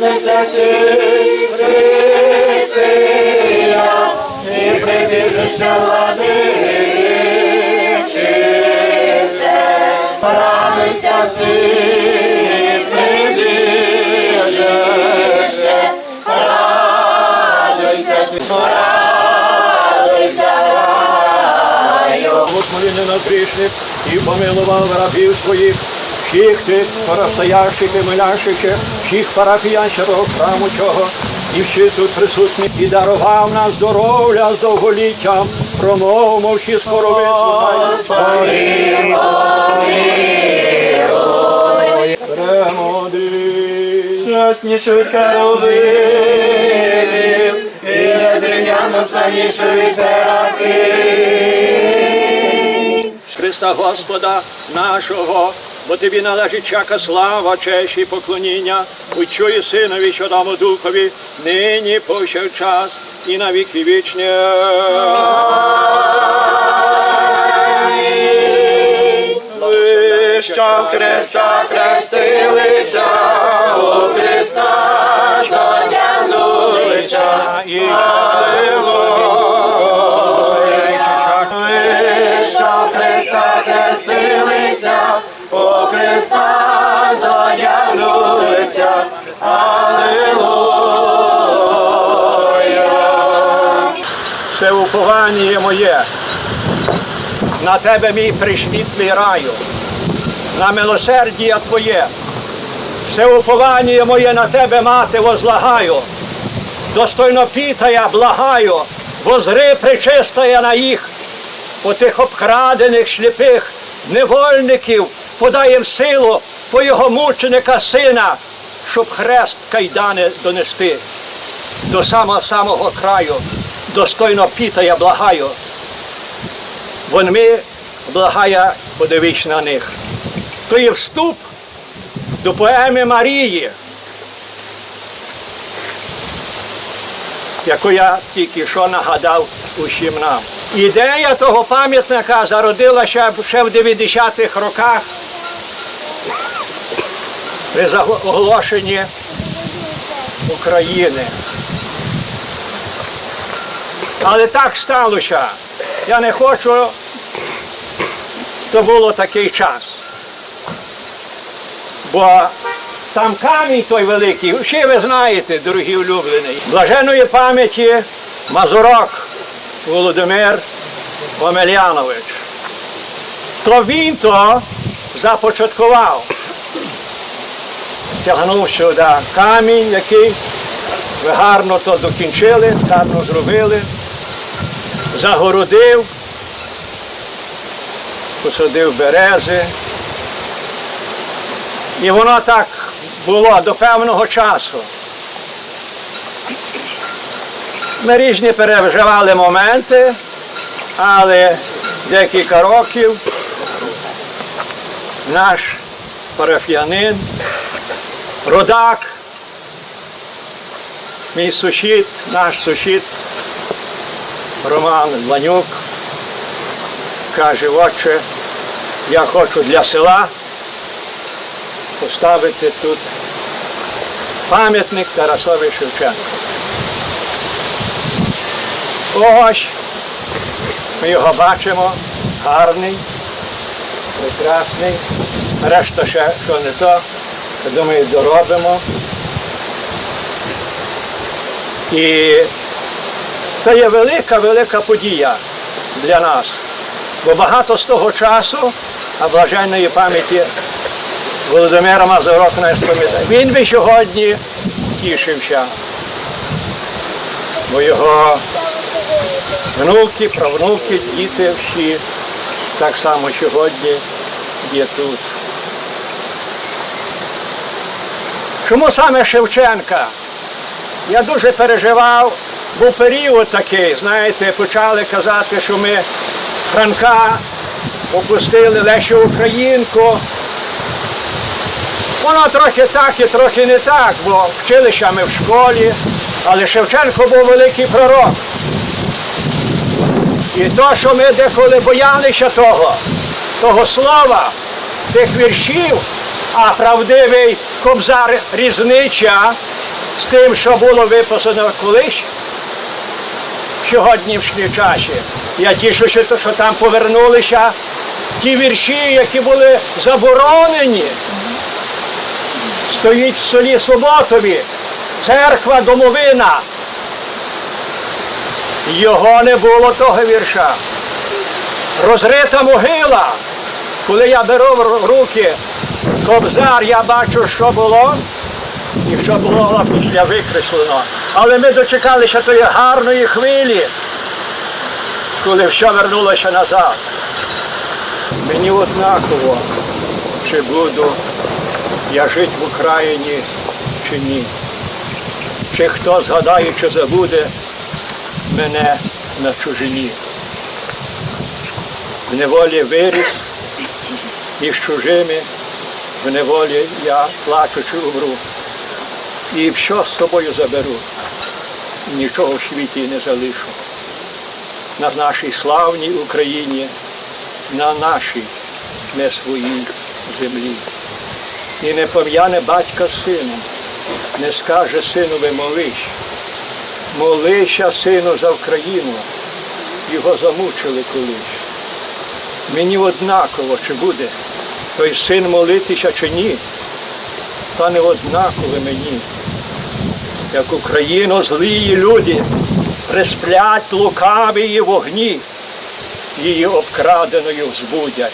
всіх Христия, і радуйся всіх прибіжище, радуйся. Господи ненапрішних і помилував рабів своїх, всіх тих поростоящих і молящих, всіх парафіян святого храму цього, і всі тут присутні, і дарував нам здоров'я з довголіттям, промовимо всі скоро Премоди. Яснішуть хоровилів, і незрівняно серафим. Христа Господа нашого, бо тобі належить чака слава, честь і поклоніння, Отцю і Синові, Святому Духові, нині повсякчас і на віки вічні. Що Христа хрестилися, Все уповання моє. На тебе мій пришвітлий раю, на милосердія Твоє. Все уповання моє на тебе, мати, возлагаю. Достойно пітая, благаю, возри причистая на їх, по тих обкрадених, сліпих, невольників, подай їм силу по його мученика сина, щоб хрест кайдани донести до самого самого краю. Достойно пітая, благаю. Вони благає, подивись на них. То є вступ до поеми Марії, яку я тільки що нагадав усім нам. Ідея того пам'ятника зародилася ще в 90-х роках при оголошенні України. Але так сталося. Я не хочу, то було такий час. Бо там камінь той великий, ще ви знаєте, дорогі улюблені. Блаженої пам'яті Мазурок Володимир Омельянович. То він то започаткував. Тягнув сюди камінь, який ви гарно то докінчили, гарно зробили загородив, посадив берези. І воно так було до певного часу. Ми різні переживали моменти, але декілька років наш парафіянин, родак, мій сусід, наш сусід Роман Ланюк каже, отче, я хочу для села поставити тут пам'ятник Тарасові Шевченку. Ось ми його бачимо, гарний, прекрасний. Решта ще що не то, думаю, доробимо. І це є велика, велика подія для нас. Бо багато з того часу, а блаженної пам'яті Володимира Мазурок не пам'ятає. Він би сьогодні тішився. Бо його внуки, правнуки, діти всі так само сьогодні є тут. Чому саме Шевченка? Я дуже переживав, був період такий, знаєте, почали казати, що ми Франка опустили Лещу Українку. Воно трохи так і трохи не так, бо вчилися ми в школі, але Шевченко був великий пророк. І то, що ми деколи боялися того, того слова, тих віршів, а правдивий кобзар різнича з тим, що було виписано колись в сьогоднішній часі. Я тішуся, що там повернулися ті вірші, які були заборонені. Стоїть в селі Суботові, церква домовина. Його не було того вірша. Розрита могила. Коли я беру в руки кобзар, я бачу, що було і що було після викреслено. Але ми дочекалися тої гарної хвилі, коли все вернулося назад. Мені однаково, чи буду я жити в Україні чи ні. Чи хто згадає, чи забуде мене на чужині. В неволі виріс з чужими, в неволі я плачучи умру. І все з собою заберу, нічого в світі не залишу. На нашій славній Україні, на нашій не своїй землі. І не пом'яне батька з сином, не скаже синові молись. Молися, сину, за Україну, його замучили колись. Мені однаково, чи буде той син молитися чи ні, та не однаково мені. Як Україну злії люди присплять лукаві її вогні, її обкраденою збудять.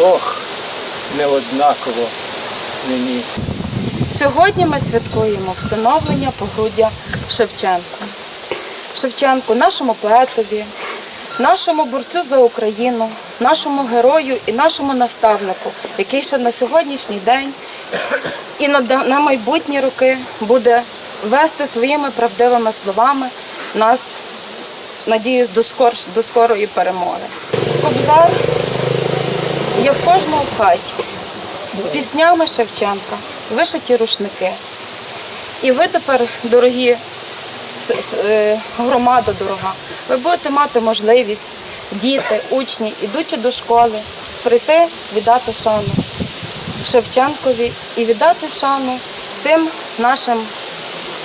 Ох, не однаково мені. Сьогодні ми святкуємо встановлення погруддя Шевченку. Шевченку, нашому поетові, нашому борцю за Україну, нашому герою і нашому наставнику, який ще на сьогоднішній день і на майбутні роки буде вести своїми правдивими словами нас, надіюсь, до, скор, до скорої перемоги. Кобзар є в кожному хаті піснями Шевченка, вишиті рушники. І ви тепер, дорогі е, громада дорога, ви будете мати можливість, діти, учні, ідучи до школи, прийти віддати шану Шевченкові і віддати шану тим нашим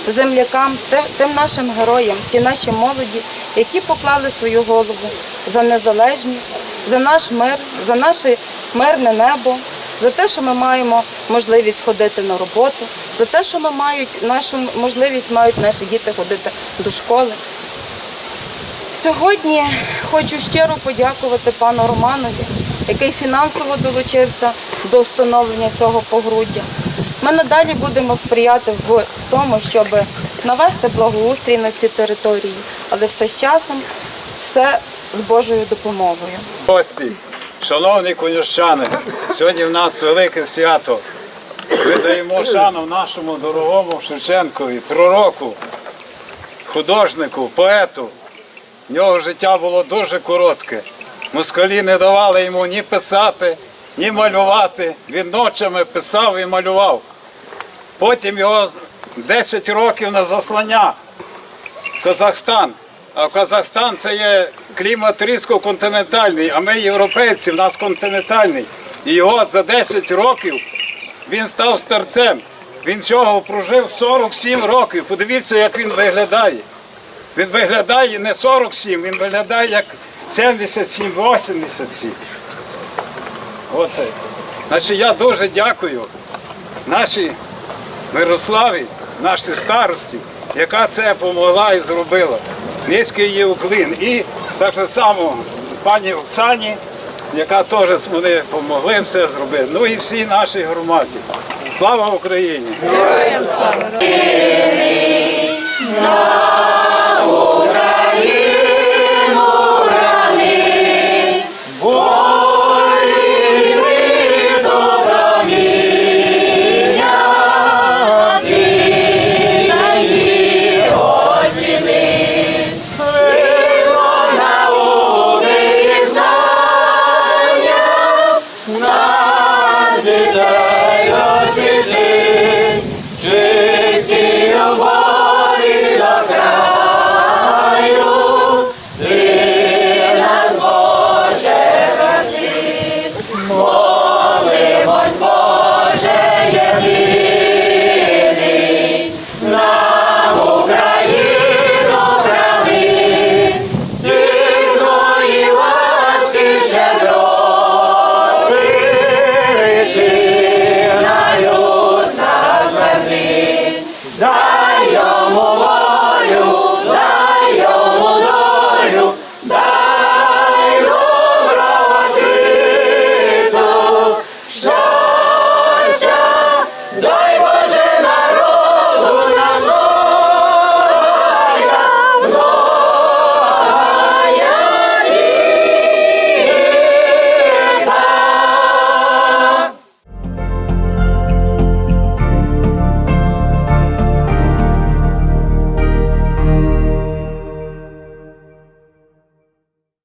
землякам, тим нашим героям, ті наші молоді, які поклали свою голову за незалежність, за наш мир, за наше мирне небо, за те, що ми маємо можливість ходити на роботу, за те, що ми мають нашу можливість мають наші діти ходити до школи. Сьогодні хочу щиро подякувати пану Романові, який фінансово долучився до встановлення цього погруддя. Ми надалі будемо сприяти в тому, щоб навести благоустрій на ці території, але все з часом, все з Божою допомогою. Гості, шановні конюшчани, сьогодні в нас велике свято. Ми даємо шану нашому дорогому Шевченкові, пророку, художнику, поету. В нього життя було дуже коротке. Москалі не давали йому ні писати, ні малювати. Він ночами писав і малював. Потім його 10 років на заслання Казахстан. А Казахстан це є клімат різко-континентальний, а ми європейці, в нас континентальний. І його за 10 років він став старцем. Він цього прожив 47 років. Подивіться, як він виглядає. Він виглядає не 47, він виглядає як 77-87. Оце. Значить, я дуже дякую нашій Мирославі, нашій старості, яка це допомогла і зробила. Низький її уклін. І так само пані Оксані, яка теж вони допомогли все зробити. Ну і всій нашій громаді. Слава Україні! Слава